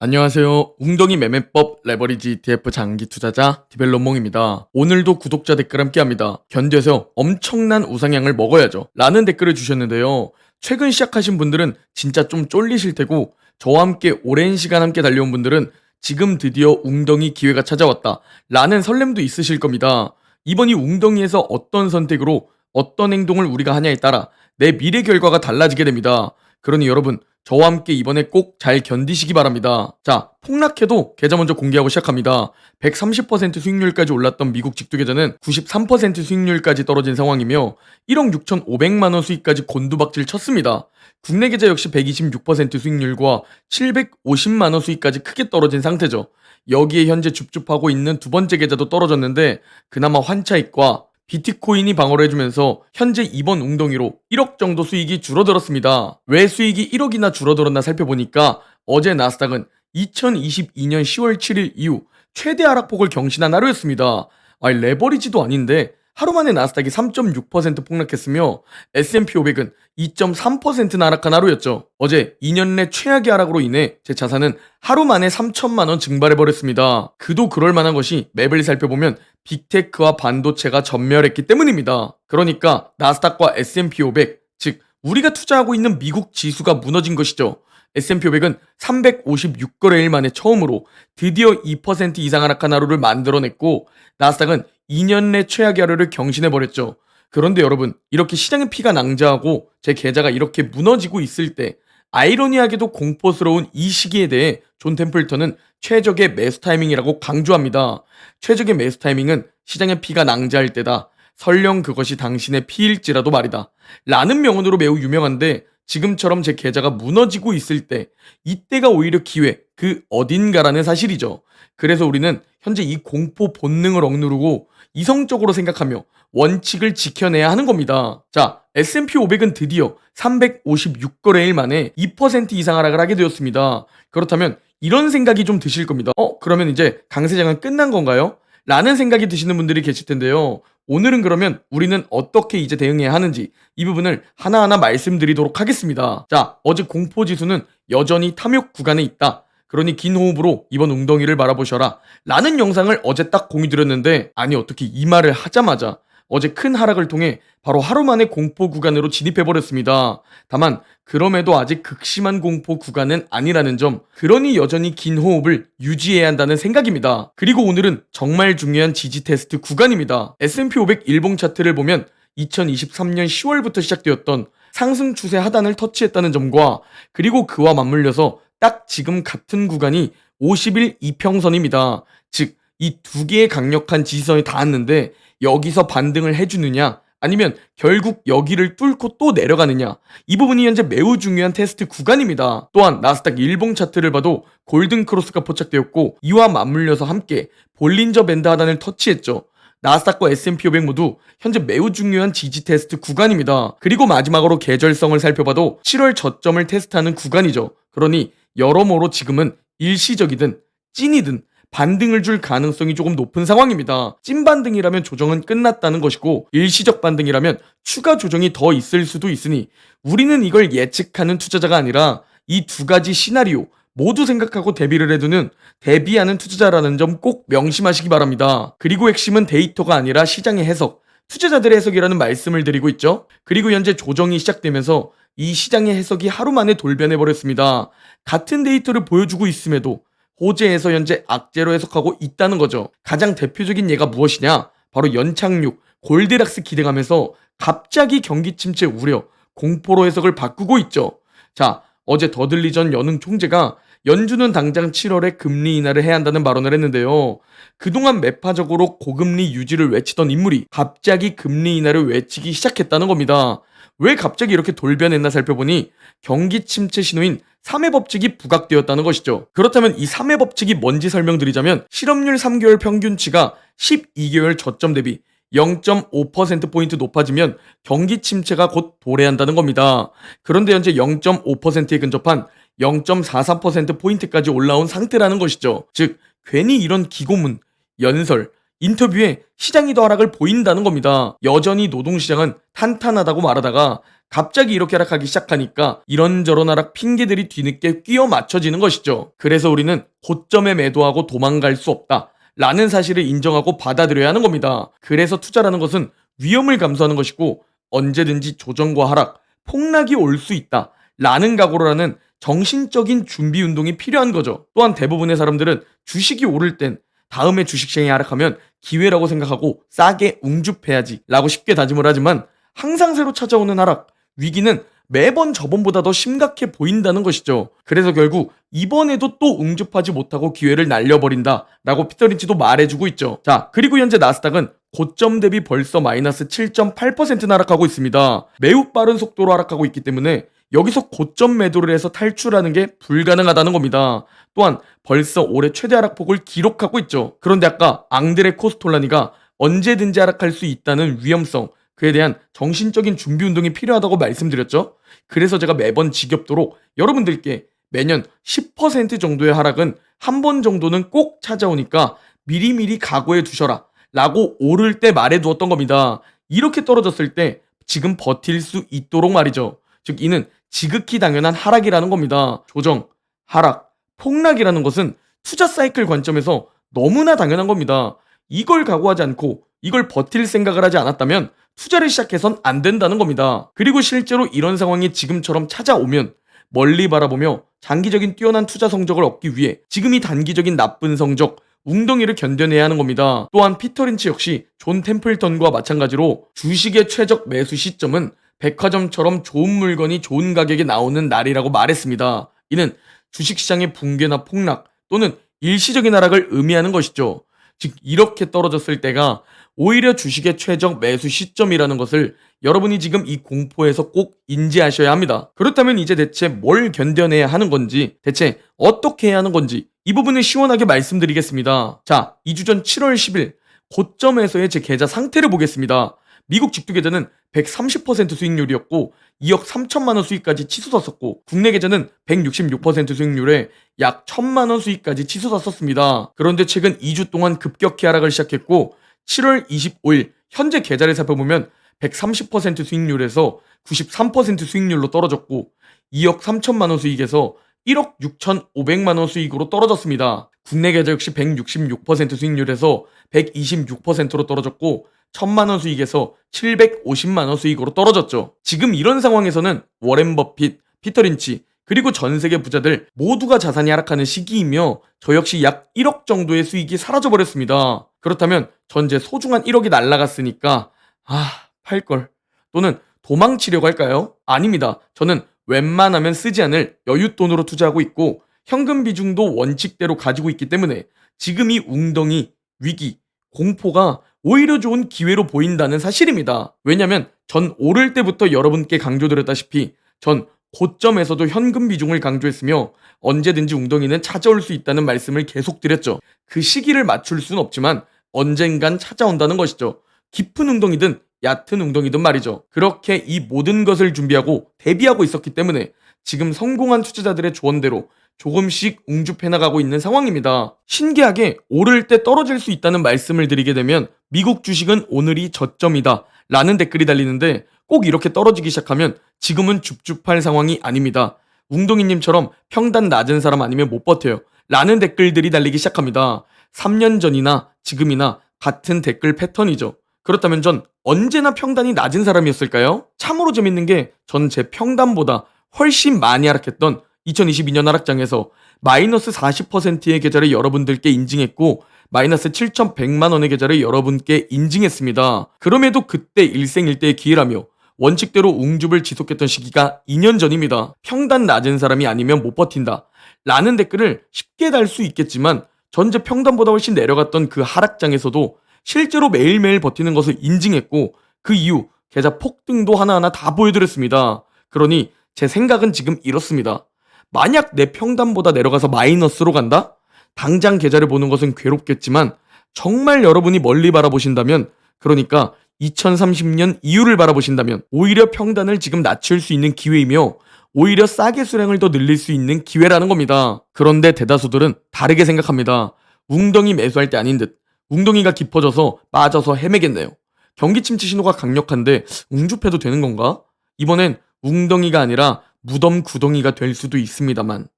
안녕하세요. 웅덩이 매매법 레버리지 ETF 장기 투자자 디벨로몽입니다. 오늘도 구독자 댓글 함께 합니다. 견뎌서 엄청난 우상향을 먹어야죠. 라는 댓글을 주셨는데요. 최근 시작하신 분들은 진짜 좀 쫄리실 테고 저와 함께 오랜 시간 함께 달려온 분들은 지금 드디어 웅덩이 기회가 찾아왔다. 라는 설렘도 있으실 겁니다. 이번 이 웅덩이에서 어떤 선택으로 어떤 행동을 우리가 하냐에 따라 내 미래 결과가 달라지게 됩니다. 그러니 여러분 저와 함께 이번에 꼭 잘 견디시기 바랍니다. 자, 폭락해도 계좌 먼저 공개하고 시작합니다. 130% 수익률까지 올랐던 미국 직두 계좌는 93% 수익률까지 떨어진 상황이며 1억 6,500만 원 수익까지 곤두박질 쳤습니다. 국내 계좌 역시 126% 수익률과 750만 원 수익까지 크게 떨어진 상태죠. 여기에 현재 줍줍하고 있는 두 번째 계좌도 떨어졌는데 그나마 환차익과 비트코인이 방어를 해주면서 현재 이번 웅덩이로 1억 정도 수익이 줄어들었습니다. 왜 수익이 1억이나 줄어들었나 살펴보니까 어제 나스닥은 2022년 10월 7일 이후 최대 하락폭을 경신한 하루였습니다. 아니 레버리지도 아닌데 하루 만에 나스닥이 3.6% 폭락했으며 S&P 500은 2.3%나 하락한 하루였죠. 어제 2년 내 최악의 하락으로 인해 제 자산은 하루 만에 3천만 원 증발해버렸습니다. 그도 그럴 만한 것이 맵을 살펴보면 빅테크와 반도체가 전멸했기 때문입니다. 그러니까 나스닥과 S&P 500, 즉 우리가 투자하고 있는 미국 지수가 무너진 것이죠. S&P 500은 356거래일 만에 처음으로 드디어 2% 이상 하락한 하루를 만들어냈고 나스닥은 2년 내 최악의 하루를 경신해버렸죠. 그런데 여러분 이렇게 시장의 피가 낭자하고 제 계좌가 이렇게 무너지고 있을 때 아이러니하게도 공포스러운 이 시기에 대해 존 템플턴은 최적의 매수 타이밍이라고 강조합니다. 최적의 매수 타이밍은 시장의 피가 낭자할 때다. 설령 그것이 당신의 피일지라도 말이다. 라는 명언으로 매우 유명한데 지금처럼 제 계좌가 무너지고 있을 때 이때가 오히려 기회, 그 어딘가라는 사실이죠. 그래서 우리는 현재 이 공포 본능을 억누르고 이성적으로 생각하며 원칙을 지켜내야 하는 겁니다. 자, S&P 500은 드디어 356거래일 만에 2% 이상 하락을 하게 되었습니다. 그렇다면 이런 생각이 좀 드실 겁니다. 어, 그러면 이제 강세장은 끝난 건가요? 라는 생각이 드시는 분들이 계실 텐데요. 오늘은 그러면 우리는 어떻게 이제 대응해야 하는지 이 부분을 하나하나 말씀드리도록 하겠습니다. 자, 어제 공포지수는 여전히 탐욕 구간에 있다. 그러니 긴 호흡으로 이번 웅덩이를 바라보셔라. 라는 영상을 어제 딱 공유 드렸는데, 아니, 어떻게 이 말을 하자마자 어제 큰 하락을 통해 바로 하루 만에 공포 구간으로 진입해버렸습니다. 다만, 그럼에도 아직 극심한 공포 구간은 아니라는 점, 그러니 여전히 긴 호흡을 유지해야 한다는 생각입니다. 그리고 오늘은 정말 중요한 지지 테스트 구간입니다. S&P 500 일봉 차트를 보면 2023년 10월부터 시작되었던 상승 추세 하단을 터치했다는 점과 그리고 그와 맞물려서 딱 지금 같은 구간이 50일 이평선입니다. 즉, 이 두 개의 강력한 지지선이 닿았는데 여기서 반등을 해주느냐 아니면 결국 여기를 뚫고 또 내려가느냐 이 부분이 현재 매우 중요한 테스트 구간입니다. 또한 나스닥 일봉 차트를 봐도 골든 크로스가 포착되었고 이와 맞물려서 함께 볼린저 밴드 하단을 터치했죠. 나스닥과 S&P 500 모두 현재 매우 중요한 지지 테스트 구간입니다. 그리고 마지막으로 계절성을 살펴봐도 7월 저점을 테스트하는 구간이죠. 그러니 여러모로 지금은 일시적이든 찐이든 반등을 줄 가능성이 조금 높은 상황입니다. 찐 반등이라면 조정은 끝났다는 것이고 일시적 반등이라면 추가 조정이 더 있을 수도 있으니 우리는 이걸 예측하는 투자자가 아니라 이 두 가지 시나리오 모두 생각하고 대비를 해두는 대비하는 투자자라는 점 꼭 명심하시기 바랍니다. 그리고 핵심은 데이터가 아니라 시장의 해석, 투자자들의 해석이라는 말씀을 드리고 있죠. 그리고 현재 조정이 시작되면서 이 시장의 해석이 하루 만에 돌변해버렸습니다. 같은 데이터를 보여주고 있음에도 호재에서 현재 악재로 해석하고 있다는 거죠. 가장 대표적인 예가 무엇이냐? 바로 연착륙, 골드락스 기대감에서 갑자기 경기 침체 우려, 공포로 해석을 바꾸고 있죠. 자, 어제 더들리 전 연흥 총재가 연준은 당장 7월에 금리 인하를 해야 한다는 발언을 했는데요. 그동안 매파적으로 고금리 유지를 외치던 인물이 갑자기 금리 인하를 외치기 시작했다는 겁니다. 왜 갑자기 이렇게 돌변했나 살펴보니 경기 침체 신호인 3회 법칙이 부각되었다는 것이죠. 그렇다면 이 3회 법칙이 뭔지 설명드리자면 실업률 3개월 평균치가 12개월 저점 대비 0.5%포인트 높아지면 경기 침체가 곧 도래한다는 겁니다. 그런데 현재 0.5%에 근접한 0.44%포인트까지 올라온 상태라는 것이죠. 즉, 괜히 이런 기고문, 연설, 인터뷰에 시장이 더 하락을 보인다는 겁니다. 여전히 노동시장은 탄탄하다고 말하다가 갑자기 이렇게 하락하기 시작하니까 이런저런 하락 핑계들이 뒤늦게 끼어 맞춰지는 것이죠. 그래서 우리는 고점에 매도하고 도망갈 수 없다. 라는 사실을 인정하고 받아들여야 하는 겁니다. 그래서 투자라는 것은 위험을 감수하는 것이고 언제든지 조정과 하락, 폭락이 올 수 있다. 라는 각오라는 정신적인 준비 운동이 필요한 거죠. 또한 대부분의 사람들은 주식이 오를 땐 다음에 주식시장이 하락하면 기회라고 생각하고 싸게 웅줍해야지 라고 쉽게 다짐을 하지만 항상 새로 찾아오는 하락, 위기는 매번 저번보다 더 심각해 보인다는 것이죠. 그래서 결국 이번에도 또 웅줍하지 못하고 기회를 날려버린다 라고 피터 린치도 말해주고 있죠. 자, 그리고 현재 나스닥은 고점 대비 벌써 마이너스 7.8% 하락하고 있습니다. 매우 빠른 속도로 하락하고 있기 때문에 여기서 고점 매도를 해서 탈출하는 게 불가능하다는 겁니다. 또한 벌써 올해 최대 하락폭을 기록하고 있죠. 그런데 아까 앙드레 코스톨라니가 언제든지 하락할 수 있다는 위험성, 그에 대한 정신적인 준비 운동이 필요하다고 말씀드렸죠. 그래서 제가 매번 지겹도록 여러분들께 매년 10% 정도의 하락은 한 번 정도는 꼭 찾아오니까 미리미리 각오해 두셔라. 라고 오를 때 말해 두었던 겁니다. 이렇게 떨어졌을 때 지금 버틸 수 있도록 말이죠. 즉, 이는 지극히 당연한 하락이라는 겁니다. 조정, 하락, 폭락이라는 것은 투자 사이클 관점에서 너무나 당연한 겁니다. 이걸 각오하지 않고 이걸 버틸 생각을 하지 않았다면 투자를 시작해선 안 된다는 겁니다. 그리고 실제로 이런 상황이 지금처럼 찾아오면 멀리 바라보며 장기적인 뛰어난 투자 성적을 얻기 위해 지금 이 단기적인 나쁜 성적, 웅덩이를 견뎌내야 하는 겁니다. 또한 피터 린치 역시 존 템플턴과 마찬가지로 주식의 최적 매수 시점은 백화점처럼 좋은 물건이 좋은 가격에 나오는 날이라고 말했습니다. 이는 주식시장의 붕괴나 폭락 또는 일시적인 하락을 의미하는 것이죠. 즉 이렇게 떨어졌을 때가 오히려 주식의 최적 매수 시점이라는 것을 여러분이 지금 이 공포에서 꼭 인지하셔야 합니다. 그렇다면 이제 대체 뭘 견뎌내야 하는 건지, 대체 어떻게 해야 하는 건지 이 부분을 시원하게 말씀드리겠습니다. 자, 2주 전 7월 10일 고점에서의 제 계좌 상태를 보겠습니다. 미국 직두 계좌는 130% 수익률이었고 2억 3천만 원 수익까지 치솟았었고 국내 계좌는 166% 수익률에 약 1천만 원 수익까지 치솟았었습니다. 그런데 최근 2주 동안 급격히 하락을 시작했고 7월 25일 현재 계좌를 살펴보면 130% 수익률에서 93% 수익률로 떨어졌고 2억 3천만 원 수익에서 1억 6천5백만 원 수익으로 떨어졌습니다. 국내 계좌 역시 166% 수익률에서 126%로 떨어졌고 1000만 원 수익에서 750만 원 수익으로 떨어졌죠. 지금 이런 상황에서는 워렌 버핏, 피터 린치, 그리고 전 세계 부자들 모두가 자산이 하락하는 시기이며 저 역시 약 1억 정도의 수익이 사라져 버렸습니다. 그렇다면 전제 소중한 1억이 날라갔으니까 아, 팔걸. 또는 도망치려고 할까요? 아닙니다. 저는 웬만하면 쓰지 않을 여윳돈으로 투자하고 있고 현금 비중도 원칙대로 가지고 있기 때문에 지금 이 웅덩이, 위기, 공포가 오히려 좋은 기회로 보인다는 사실입니다. 왜냐면 전 오를 때부터 여러분께 강조드렸다시피 전 고점에서도 현금 비중을 강조했으며 언제든지 웅덩이는 찾아올 수 있다는 말씀을 계속 드렸죠. 그 시기를 맞출 수는 없지만 언젠간 찾아온다는 것이죠. 깊은 웅덩이든 얕은 웅덩이든 말이죠. 그렇게 이 모든 것을 준비하고 대비하고 있었기 때문에 지금 성공한 투자자들의 조언대로 조금씩 웅줍해 나가고 있는 상황입니다. 신기하게 오를 때 떨어질 수 있다는 말씀을 드리게 되면 미국 주식은 오늘이 저점이다 라는 댓글이 달리는데 꼭 이렇게 떨어지기 시작하면 지금은 줍줍할 상황이 아닙니다. 웅동이님처럼 평단 낮은 사람 아니면 못 버텨요. 라는 댓글들이 달리기 시작합니다. 3년 전이나 지금이나 같은 댓글 패턴이죠. 그렇다면 전 언제나 평단이 낮은 사람이었을까요? 참으로 재밌는 게 전 제 평단보다 훨씬 많이 하락했던 2022년 하락장에서 마이너스 40%의 계좌를 여러분들께 인증했고 마이너스 7,100만 원의 계좌를 여러분께 인증했습니다. 그럼에도 그때 일생일대의 기회라며 원칙대로 웅줍을 지속했던 시기가 2년 전입니다. 평단 낮은 사람이 아니면 못 버틴다. 라는 댓글을 쉽게 달 수 있겠지만 전제 평단보다 훨씬 내려갔던 그 하락장에서도 실제로 매일매일 버티는 것을 인증했고 그 이후 계좌 폭등도 하나하나 다 보여드렸습니다. 그러니 제 생각은 지금 이렇습니다. 만약 내 평단보다 내려가서 마이너스로 간다? 당장 계좌를 보는 것은 괴롭겠지만 정말 여러분이 멀리 바라보신다면 그러니까 2030년 이후를 바라보신다면 오히려 평단을 지금 낮출 수 있는 기회이며 오히려 싸게 수량을 더 늘릴 수 있는 기회라는 겁니다. 그런데 대다수들은 다르게 생각합니다. 웅덩이 매수할 때 아닌 듯 웅덩이가 깊어져서 빠져서 헤매겠네요. 경기 침체 신호가 강력한데 웅줍해도 되는 건가? 이번엔 웅덩이가 아니라 무덤 구덩이가 될 수도 있습니다만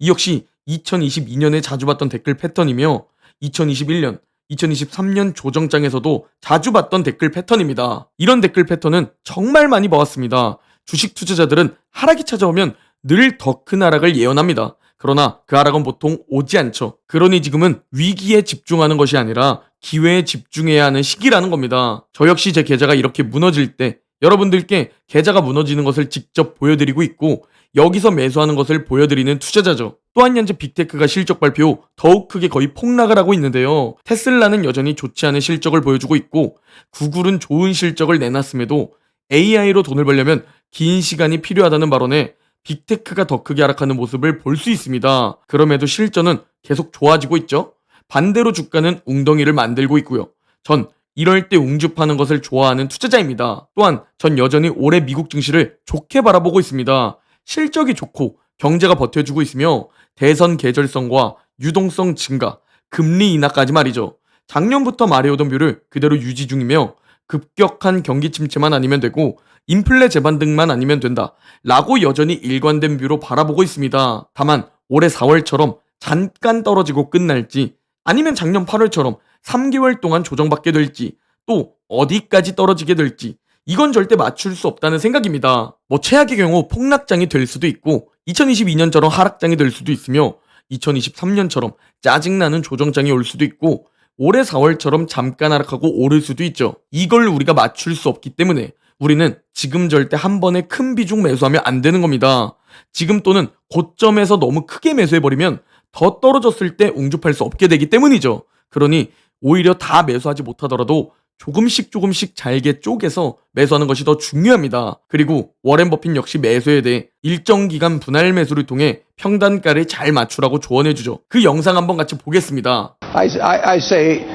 이 역시 2022년에 자주 봤던 댓글 패턴이며 2021년 2023년 조정장에서도 자주 봤던 댓글 패턴입니다. 이런 댓글 패턴은 정말 많이 봐왔습니다. 주식 투자자들은 하락이 찾아오면 늘 더 큰 하락을 예언합니다. 그러나 그 하락은 보통 오지 않죠. 그러니 지금은 위기에 집중하는 것이 아니라 기회에 집중해야 하는 시기라는 겁니다. 저 역시 제 계좌가 이렇게 무너질 때 여러분들께 계좌가 무너지는 것을 직접 보여드리고 있고 여기서 매수하는 것을 보여드리는 투자자죠. 또한 현재 빅테크가 실적 발표 후 더욱 크게 거의 폭락을 하고 있는데요. 테슬라는 여전히 좋지 않은 실적을 보여주고 있고 구글은 좋은 실적을 내놨음에도 AI로 돈을 벌려면 긴 시간이 필요하다는 발언에 빅테크가 더 크게 하락하는 모습을 볼 수 있습니다. 그럼에도 실전은 계속 좋아지고 있죠. 반대로 주가는 웅덩이를 만들고 있고요. 전 이럴 때 웅줍하는 것을 좋아하는 투자자입니다. 또한 전 여전히 올해 미국 증시를 좋게 바라보고 있습니다. 실적이 좋고 경제가 버텨주고 있으며 대선 계절성과 유동성 증가, 금리 인하까지 말이죠. 작년부터 말해오던 뷰를 그대로 유지 중이며 급격한 경기 침체만 아니면 되고 인플레 재반 등만 아니면 된다. 라고 여전히 일관된 뷰로 바라보고 있습니다. 다만 올해 4월처럼 잠깐 떨어지고 끝날지 아니면 작년 8월처럼 3개월 동안 조정받게 될지 또 어디까지 떨어지게 될지 이건 절대 맞출 수 없다는 생각입니다. 뭐 최악의 경우 폭락장이 될 수도 있고 2022년처럼 하락장이 될 수도 있으며 2023년처럼 짜증나는 조정장이 올 수도 있고 올해 4월처럼 잠깐 하락하고 오를 수도 있죠. 이걸 우리가 맞출 수 없기 때문에 우리는 지금 절대 한 번에 큰 비중 매수하면 안 되는 겁니다. 지금 또는 고점에서 너무 크게 매수해버리면 더 떨어졌을 때 웅줍할 수 없게 되기 때문이죠. 그러니 오히려 다 매수하지 못하더라도 조금씩 조금씩 잘게 쪼개서 매수하는 것이 더 중요합니다. 그리고 워렌 버핏 역시 매수에 대해 일정 기간 분할 매수를 통해 평단가를 잘 맞추라고 조언해주죠. 그 영상 한번 같이 보겠습니다. I, I, I say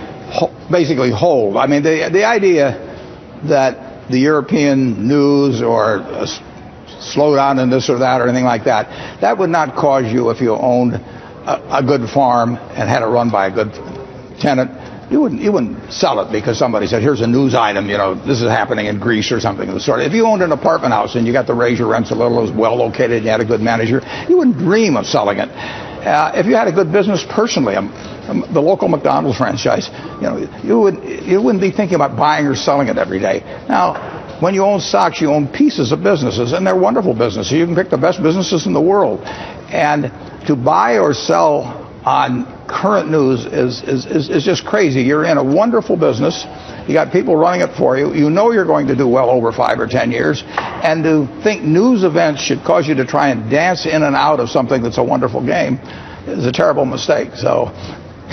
basically hold. I mean, the, the idea that the European news or slowdown in this or that or anything like that, that would not cause you if you owned a, a good farm and had it run by a good tenant. You wouldn't, you wouldn't sell it because somebody said, here's a news item, you know, this is happening in Greece or something of the sort. If you owned an apartment house and you got to raise your rents a little, it was well located, and you had a good manager, you wouldn't dream of selling it. Uh, if you had a good business personally, um, um, the local McDonald's franchise, you know, you would you wouldn't be thinking about buying or selling it every day. Now, when you own stocks, you own pieces of businesses, and they're wonderful businesses. You can pick the best businesses in the world, and to buy or sell on current news is, is, is, is just crazy. You're in a wonderful business. You got people running it for you. You know you're going to do well over five or ten years. And to think news events should cause you to try and dance in and out of something that's a wonderful game is a terrible mistake. So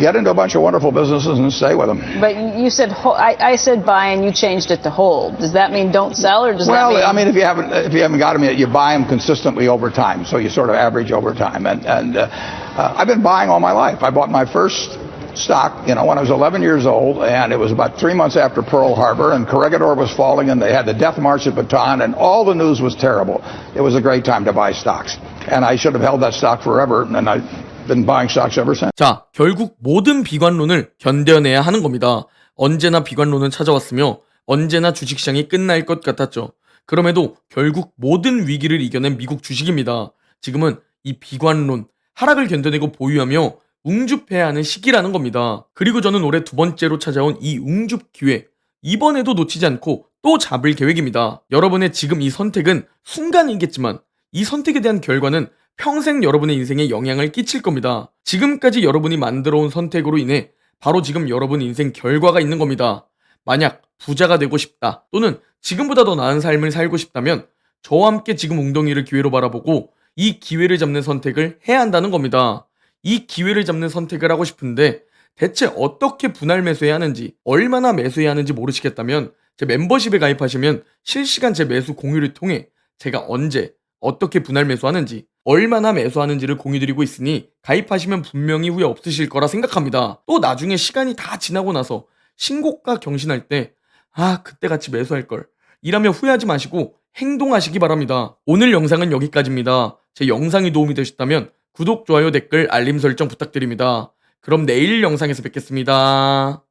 get into a bunch of wonderful businesses and stay with them. But you said I, I said buy and you changed it to hold. Does that mean don't sell or does Well, that mean? Well, I mean, if you haven't if you haven't got them yet, you buy them consistently over time. So you sort of average over time. And and uh, uh, I've been buying all my life. I bought my first stock, you know, when I was 11 years old, and it was about three months after Pearl Harbor, and Corregidor was falling, and they had the death march at Bataan, and all the news was terrible. It was a great time to buy stocks, and I should have held that stock forever, and I've been buying stocks ever since. 자, 결국 모든 비관론을 견뎌내야 하는 겁니다. 언제나 비관론은 찾아왔으며 언제나 주식시장이 끝날 것 같았죠. 그럼에도 결국 모든 위기를 이겨낸 미국 주식입니다. 지금은 이 비관론, 하락을 견뎌내고 보유하며 웅줍해야 하는 시기라는 겁니다. 그리고 저는 올해 두 번째로 찾아온 이 웅줍 기회, 이번에도 놓치지 않고 또 잡을 계획입니다. 여러분의 지금 이 선택은 순간이겠지만 이 선택에 대한 결과는 평생 여러분의 인생에 영향을 끼칠 겁니다. 지금까지 여러분이 만들어 온 선택으로 인해 바로 지금 여러분 인생 결과가 있는 겁니다. 만약 부자가 되고 싶다 또는 지금보다 더 나은 삶을 살고 싶다면 저와 함께 지금 웅덩이를 기회로 바라보고 이 기회를 잡는 선택을 해야 한다는 겁니다. 이 기회를 잡는 선택을 하고 싶은데 대체 어떻게 분할 매수해야 하는지 얼마나 매수해야 하는지 모르시겠다면 제 멤버십에 가입하시면 실시간 제 매수 공유를 통해 제가 언제 어떻게 분할 매수하는지 얼마나 매수하는지를 공유드리고 있으니 가입하시면 분명히 후회 없으실 거라 생각합니다. 또 나중에 시간이 다 지나고 나서 신고가 경신할 때 아 그때 같이 매수할 걸 이라며 후회하지 마시고 행동하시기 바랍니다. 오늘 영상은 여기까지입니다. 제 영상이 도움이 되셨다면 구독, 좋아요, 댓글, 알림 설정 부탁드립니다. 그럼 내일 영상에서 뵙겠습니다.